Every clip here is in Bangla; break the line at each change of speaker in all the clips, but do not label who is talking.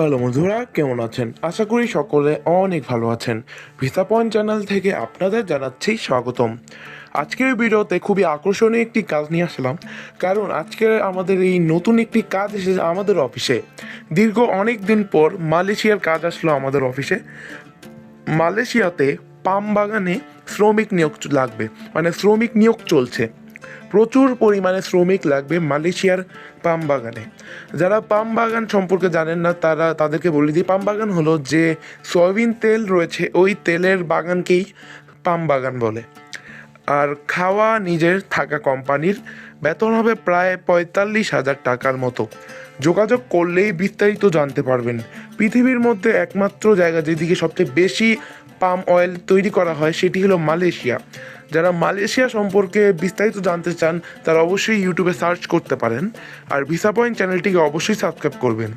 হ্যালো বন্ধুরা কেমন আছেন? আশা করি সকলে অনেক ভালো আছেন। ভিসা পয়েন্ট চ্যানেল থেকে আপনাদের জানাচ্ছি স্বাগতম। আজকের ভিডিওতে খুবই আকর্ষণীয় একটি কাজ নিয়ে আসলাম, কারণ আজকে আমাদের এই নতুন একটি কাজ এসেছে আমাদের অফিসে। দীর্ঘ অনেক দিন পর মালয়েশিয়ার কাজ আসলো আমাদের অফিসে। মালয়েশিয়াতে পাম বাগানে শ্রমিক নিয়োগ লাগবে মানে শ্রমিক নিয়োগ চলছে। প্রচুর পরিমাণে শ্রমিক লাগবে মালয়েশিয়ার পাম বাগানে। যারা পাম বাগান সম্পর্কে জানেন না, তারা তাদেরকে বলে দিই, পাম বাগান হলো যে সয়াবিন তেল রয়েছে, ওই তেলের বাগানকেই পাম বাগান বলে। আর খাওয়া নিজের থাকা কোম্পানির বেতন হবে প্রায় পঁয়তাল্লিশ হাজার টাকার মতো। যোগাযোগ করলেই বিস্তারিত জানতে পারবেন। পৃথিবীর মধ্যে একমাত্র জায়গা যেদিকে সবচেয়ে বেশি পাম অয়েল তৈরি করা হয় সেটি হলো মালয়েশিয়া। যারা মালয়েশিয়া সম্পর্কে বিস্তারিত জানতে চান, তারা অবশ্যই ইউটিউবে সার্চ করতে পারেন আর ভিসা পয়েন্ট চ্যানেলটিকে অবশ্যই সাবস্ক্রাইব করবেন।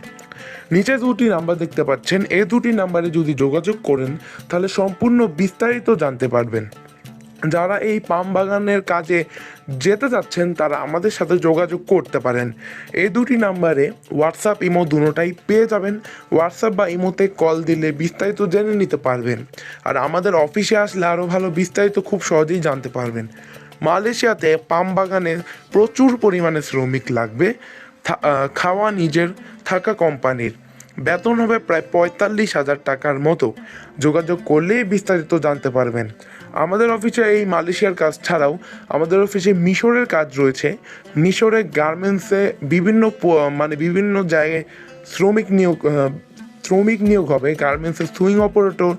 নিচে দুটি নাম্বার দেখতে পাচ্ছেন। এই দুটি নাম্বারে যদি যোগাযোগ করেন, তাহলে সম্পূর্ণ বিস্তারিত জানতে পারবেন। যারা এই পাম বাগানের কাজে যেতে চাচ্ছেন তারা আমাদের সাথে যোগাযোগ করতে পারেন। এই দুটি নাম্বারে হোয়াটসঅ্যাপ ইমো দুটোটাই পেয়ে যাবেন। হোয়াটসঅ্যাপ বা ইমোতে কল দিলে বিস্তারিত জেনে নিতে পারবেন। আর আমাদের অফিসে আসলে আরও ভালো বিস্তারিত খুব সহজেই জানতে পারবেন। মালয়েশিয়াতে পাম বাগানে প্রচুর পরিমাণে শ্রমিক লাগবে। খাওয়া নিজের থাকা কোম্পানির। বেতন হবে প্রায় পঁয়তাল্লিশ হাজার টাকার মতো। যোগাযোগ করলেই বিস্তারিত জানতে পারবেন। আমাদের অফিসে এই মালয়েশিয়ার কাজ ছাড়াও আমাদের অফিসে মিশরের কাজ রয়েছে। মিশরের গার্মেন্টসে বিভিন্ন মানে বিভিন্ন জায়গায় শ্রমিক নিয়োগ শ্রমিক নিয়োগ হবে, গার্মেন্টসের sewing operator,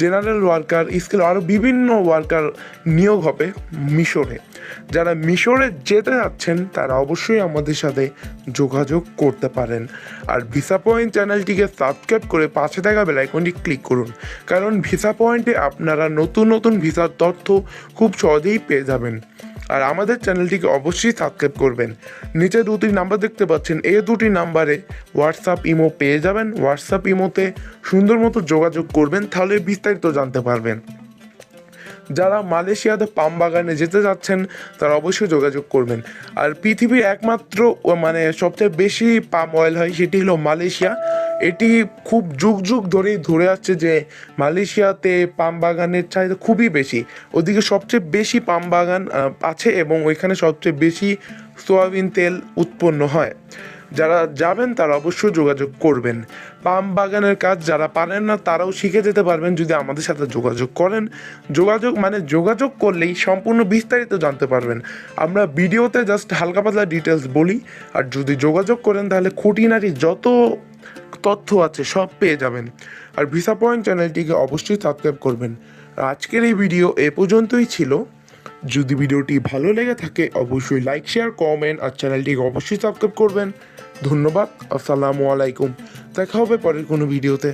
general worker, skill আরও বিভিন্ন ওয়ার্কার নিয়োগ হবে মিশরে। যারা মিশরে যেতে যাচ্ছেন, তারা অবশ্যই আমাদের সাথে যোগাযোগ করতে পারেন। আর ভিসা পয়েন্ট চ্যানেলটিকে সাবস্ক্রাইব করে পাশে থাকা বেলাইকনটি ক্লিক করুন, কারণ ভিসা পয়েন্টে আপনারা নতুন নতুন ভিসার তথ্য খুব সহজেই পেয়ে যাবেন। আর আমাদের চ্যানেলটিকে অবশ্যই সাবস্ক্রাইব করবেন। নিচে দুটি নাম্বার দেখতে পাচ্ছেন, এই দুটি নাম্বারে হোয়াটসঅ্যাপ ইমো পেয়ে যাবেন। হোয়াটসঅ্যাপ ইমোতে সুন্দর মতো যোগাযোগ করবেন, তাহলে বিস্তারিত জানতে পারবেন। যারা মালয়েশিয়াতে পাম বাগানে যেতে যাচ্ছেন, তারা অবশ্যই যোগাযোগ করবেন। আর পৃথিবীর একমাত্র মানে সবচেয়ে বেশি পাম অয়েল হয় সেটি হলো মালয়েশিয়া। এটি খুব যুগ যুগ ধরেই ধরে আসছে যে মালয়েশিয়াতে পাম বাগানের চাহিদা খুবই বেশি। ওদিকে সবচেয়ে বেশি পাম বাগান আছে এবং ওইখানে সবচেয়ে বেশি সোয়াবিন তেল উৎপন্ন হয়। যারা যাবেন তারা অবশ্যই যোগাযোগ করবেন। পাম বাগানের কাজ যারা পারেন না, তারাও শিখে যেতে পারবেন যদি আমাদের সাথে যোগাযোগ করেন। যোগাযোগ মানে যোগাযোগ করলেই সম্পূর্ণ বিস্তারিত জানতে পারবেন। আমরা ভিডিওতে জাস্ট হালকা পাতলা ডিটেলস বলি। আর যদি যোগাযোগ করেন তাহলে খুঁটিনাটি যত তথ্য আছে, সব পেয়ে যাবেন। আর ভিসা পয়েন্ট চ্যানেলটিকে অবশ্যই সাবস্ক্রাইব করবেন। আর আজকের এই ভিডিও এ পর্যন্তই ছিল। যদি ভিডিওটি ভালো লেগে থাকে, অবশ্যই লাইক শেয়ার কমেন্ট আর চ্যানেলটিকে অবশ্যই সাবস্ক্রাইব করবেন। ধন্যবাদ, আসসালামু আলাইকুম। দেখা হবে পরের কোনো ভিডিওতে